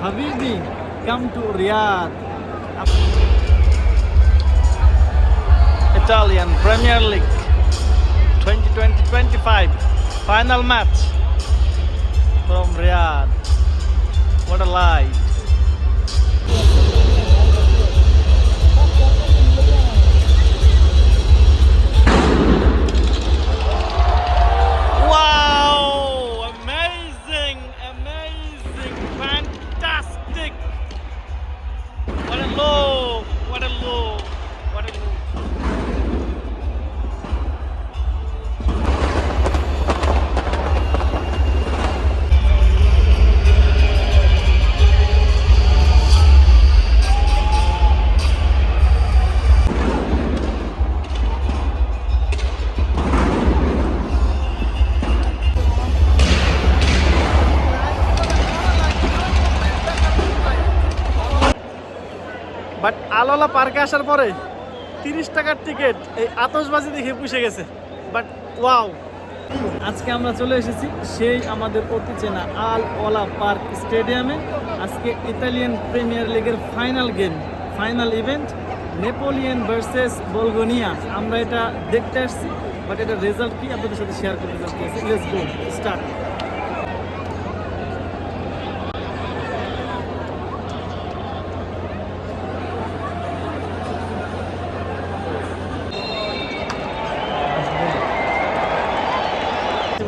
Habibi, come to Riyadh. Italian Premier League 2020-25 final match from Riyadh. What a light. But আলোলা পার্কে আসার পরে তিরিশ টাকার টিকিট এই আতসবাজি দেখে পুষে গেছে। But wow. আজকে আমরা চলে এসেছি সেই আমাদের অতি চেনা আল ওলা পার্ক স্টেডিয়ামে। আজকে ইতালিয়ান প্রিমিয়ার লিগের final game, final event, Napoleon versus Bologna. আমরা এটা দেখতে আসছি, বাট এটা রেজাল্ট কি? আপনাদের সাথে শেয়ার করতে চাচ্ছি লেটস গো স্টার্ট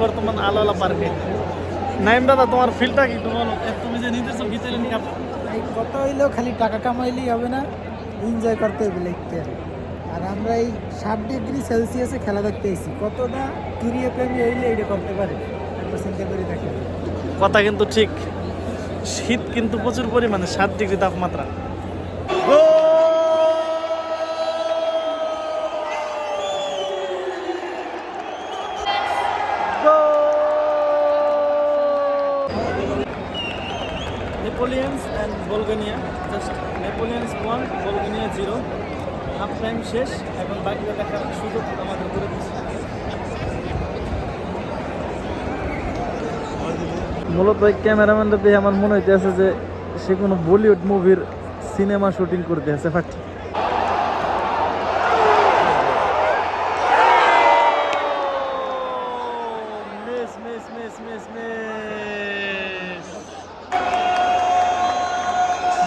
বর্তমান আলোলা পার্কে। নাইম দাদা তোমার ফিলটা কি? তোমার তুমি যে নিতেছো কাপ কত হইলেও খালি টাকা কামাইলেই হবে না এনজয় করতে হবে লিখতে আর আমরা এই ষাট ডিগ্রি সেলসিয়াসে খেলা দেখতে এসেছি। কতটা ক্রিয়া প্রেমী হইলে এটা করতে পারে? একবার চিন্তা করে দেখে কথা কিন্তু ঠিক। শীত কিন্তু প্রচুর পরিমাণে সাত ডিগ্রি তাপমাত্রা। Napoleons and Bologna just Napoleons one Bologna zero half time শেষ, এখন বাকিটা দেখার সুযোগ আমাদের করে দিচ্ছে। মূলত ওই ক্যামেরাম্যানটা দিয়ে আমার মনে হইতেছে যে সে কোনো বলিউড মুভির সিনেমা শুটিং করতে আছে but miss miss miss miss miss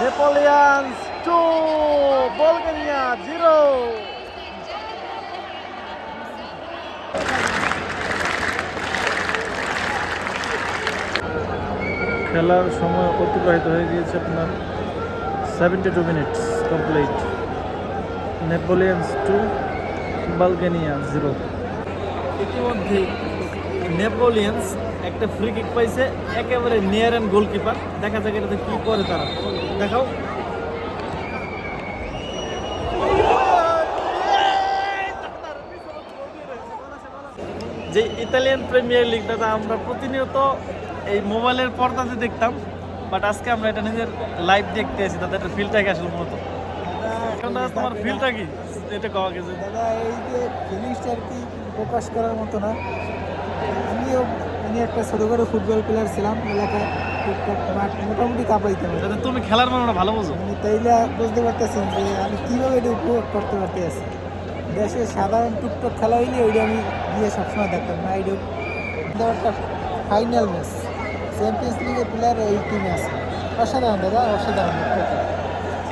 Napoleons two Bulgaria zero. খেলার সময় অতিবাহিত হয়ে গিয়েছে আপনার seventy two minutes complete Napoleons two Bologna zero ইতিমধ্যে নেপোলিয়ান্স একটা ফ্রি কিক পাইছে একেবারে নিয়ার অ্যান্ড গোলকিপার দেখা যাক এটাতে কি করে তারা। দেখাও। যে ইতালিয়ান প্রিমিয়ার লিগটা আমরা প্রতিনিয়ত এই মোবাইলের পর্দাতে দেখতাম বাট আজকে আমরা এটা নিজের লাইভ দেখতে আছি তাদের একটা ফিলটা কি আসলে মূলত? এখন তোমার ফিলটা কি? এটা কওয়া গেছে। দাদা এই যে ফিলিংসটা আর কি প্রকাশ করার মতো না। আমিও আমি একটা ছোটো করে ফুটবল প্লেয়ার ছিলাম এলাকায় টুকটাক মাঠ মোটামুটি কাঁপাইতাম। যাতে তুমি খেলার মানে ভালো বোঝো? আমি তাইলে বুঝতে পারতেছেন যে আমি কীভাবে এটা উপভোগ করতে পারতে আছি দেশে সাধারণ টুকটাক খেলা হইলে ওইটা আমি গিয়ে সবসময় দেখতাম না। কিন্তু একটা ফাইনাল ম্যাচ চ্যাম্পিয়ন্স লিগের প্লেয়ার এই টিমে আছে। অসাধারণ, দাদা, অসাধারণ।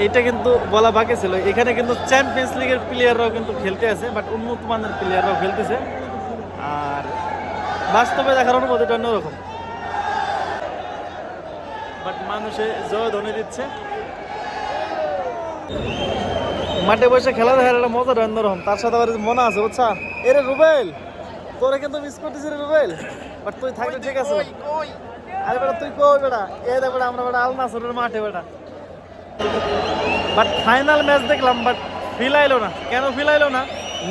এটা কিন্তু বলা বাকি ছিল। এখানে কিন্তু চ্যাম্পিয়ন্স লিগের প্লেয়াররাও কিন্তু খেলতে আছে বাট উন্নত মানের প্লেয়াররাও খেলতেছে। আর বাস্তবে দেখার অনুভূতিটা অন্যরকম। বাট মানুষে জয় ধনে দিচ্ছে। মাঠে বসে খেলা দেখার একটা মজা অন্যরকম। তার সাথে আবার মনে আছে, বুঝছা? এরে রুবেল! তোরে কিন্তু মিস করতেছি রে রুবেল। বাট তুই থাকলে ঠিক আছে। আরে বেটা তুই কই বেটা? এ দে বেটা আমরা বেটা আলনাসরের মাঠে বেটা। বাট ফাইনাল ম্যাচ দেখলাম বাট ফিল আইলো না। কেন ফিল আইলো না?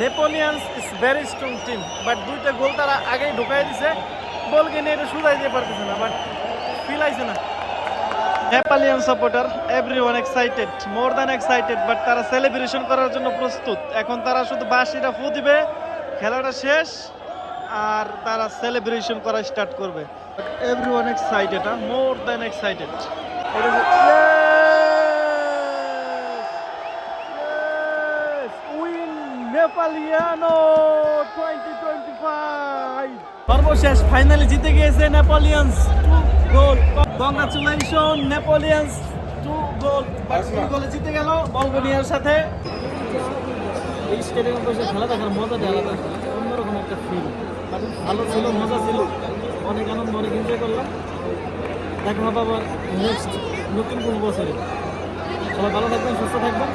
Napoleons is very strong team but দুইটা গোল তারা আগেই ঢুকাই দিছে। বলকে নিয়ে এটা সুদাই দিয়ে পারতেছে না বাট ফিল আইছে না। Napoleon supporter everyone excited more than excited but তারা সেলিব্রেশন করার জন্য প্রস্তুত। এখন তারা শুধু বাসিটা ফু দিবে খেলাটা শেষ। আর তারা সেলিব্রেশন করা স্টার্ট করবে। Everyone excited more than excited! Yes! Win Nepaliano 2025! সর্বশেষ ফাইনালে জিতে গিয়েছে Napoleons two goal congratulation Napoleons two goal two গোলে জিতে গেল বলগোনিয়ার সাথে। এই স্টেডিয়ামে বসে খেলা দেখার মজাটা আলাদা। অন্যরকম একটা ফিল ভালো ছিল, মজা ছিল। অনেক আনন্দ, অনেক এনজয় করলাম। দেখা হবে আবার নেক্সট নতুন কোনো বছরে। সবাই ভালো থাকবেন, সুস্থ থাকবেন।